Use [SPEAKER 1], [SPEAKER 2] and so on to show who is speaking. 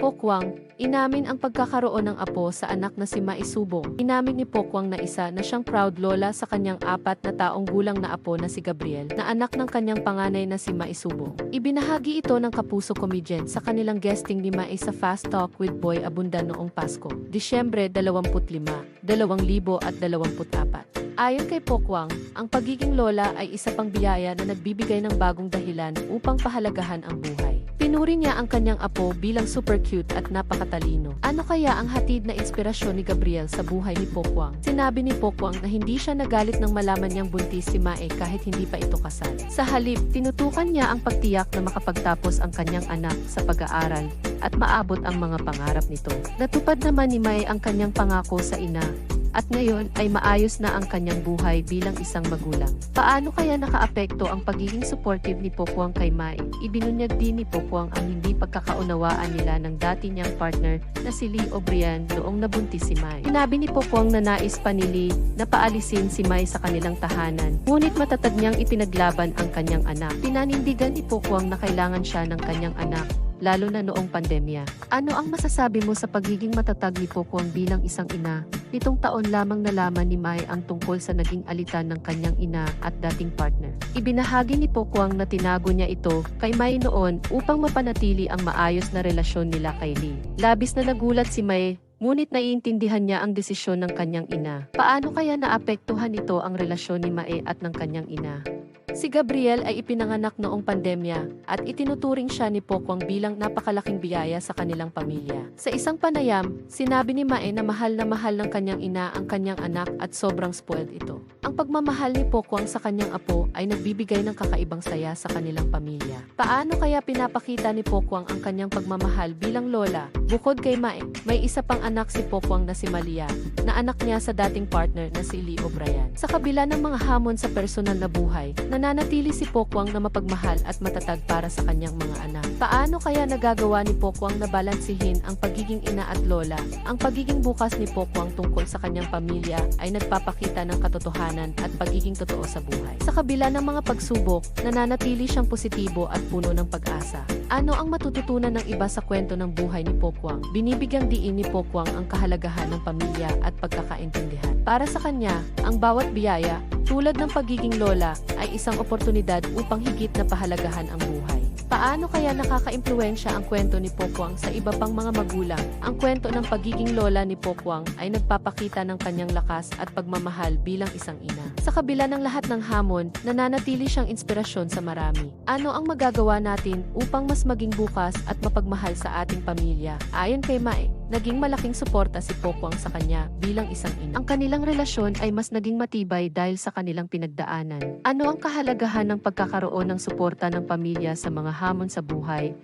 [SPEAKER 1] Pokwang, inamin ang pagkakaroon ng apo sa anak na si Maisubong. Inamin ni Pokwang na isa na siyang proud lola sa kanyang apat na taong gulang na apo na si Gabriel, na anak ng kanyang panganay na si Maisubong. Ibinahagi ito ng kapuso comedian sa kanilang guesting ni Mai sa Fast Talk with Boy Abunda noong Pasko, Disyembre 25, 2024. Ayon kay Pokwang, ang pagiging lola ay isa pang biyaya na nagbibigay ng bagong dahilan upang pahalagahan ang buhay. Pinuri niya ang kanyang apo bilang super cute at napakatalino. Ano kaya ang hatid na inspirasyon ni Gabriel sa buhay ni Pokwang? Sinabi ni Pokwang na hindi siya nagalit nang malaman niyang buntis si Mae kahit hindi pa ito kasal. Sa halip, tinutukan niya ang pagtiyak na makapagtapos ang kanyang anak sa pag-aaral at maabot ang mga pangarap nito. Natupad naman ni Mae ang kanyang pangako sa ina at ngayon ay maayos na ang kanyang buhay bilang isang magulang. Paano kaya nakaapekto ang pagiging supportive ni Pokwang kay Mai? Ibinunyag din ni Pokwang ang hindi pagkakaunawaan nila ng dati niyang partner na si Lee O'Brien noong nabuntis si Mai. Sinabi ni Pokwang na nais pa ni Lee na paalisin si Mai sa kanilang tahanan, ngunit matatag niyang ipinaglaban ang kanyang anak. Pinanindigan ni Pokwang na kailangan siya ng kanyang anak lalo na noong pandemya. Ano ang masasabi mo sa pagiging matatag ni Pokwang bilang isang ina? Nitong taon lamang nalaman ni Mai ang tungkol sa naging alitan ng kanyang ina at dating partner. Ibinahagi ni Pokwang na tinago niya ito kay Mai noon upang mapanatili ang maayos na relasyon nila kay Lee. Labis na nagulat si Mai Ngunit naiintindihan niya ang desisyon ng kanyang ina. Paano kaya naapektuhan ito ang relasyon ni Mae at ng kanyang ina? Si Gabriel ay ipinanganak noong pandemya at itinuturing siya ni Pokwang bilang napakalaking biyaya sa kanilang pamilya. Sa isang panayam, sinabi ni Mae na mahal na mahal ng kanyang ina ang kanyang anak at sobrang spoiled ito. Ang pagmamahal ni Pokwang sa kanyang apo ay nagbibigay ng kakaibang saya sa kanilang pamilya. Paano kaya pinapakita ni Pokwang ang kanyang pagmamahal bilang lola? Bukod kay Mae, may isa pang anak si Pokwang na si Malia, na anak niya sa dating partner na si Lee O'Brien. Sa kabila ng mga hamon sa personal na buhay, nananatili si Pokwang na mapagmahal at matatag para sa kanyang mga anak. Paano kaya nagagawa ni Pokwang na balansihin ang pagiging ina at lola? Ang pagiging bukas ni Pokwang tungkol sa kanyang pamilya ay nagpapakita ng katotohanan at pagiging totoo sa buhay. Sa kabila ng mga pagsubok, nananatili siyang positibo at puno ng pag-asa. Ano ang matututunan ng iba sa kwento ng buhay ni Pokwang? Binibigyang diin ni Pokwang ang kahalagahan ng pamilya at pagkakaintindihan. Para sa kanya, ang bawat biyaya, tulad ng pagiging lola, ay isang oportunidad upang higit na pahalagahan ang buhay. Paano kaya nakaka-impluensya ang kwento ni Pokwang sa iba pang mga magulang? Ang kwento ng pagiging lola ni Pokwang ay nagpapakita ng kanyang lakas at pagmamahal bilang isang ina. Sa kabila ng lahat ng hamon, nananatili siyang inspirasyon sa marami. Ano ang magagawa natin upang mas maging bukas at mapagmahal sa ating pamilya? Ayon kay Mae, naging malaking suporta si Pokwang sa kanya bilang isang ina. Ang kanilang relasyon ay mas naging matibay dahil sa kanilang pinagdaanan. Ano ang kahalagahan ng pagkakaroon ng suporta ng pamilya sa mga hamon sa buhay,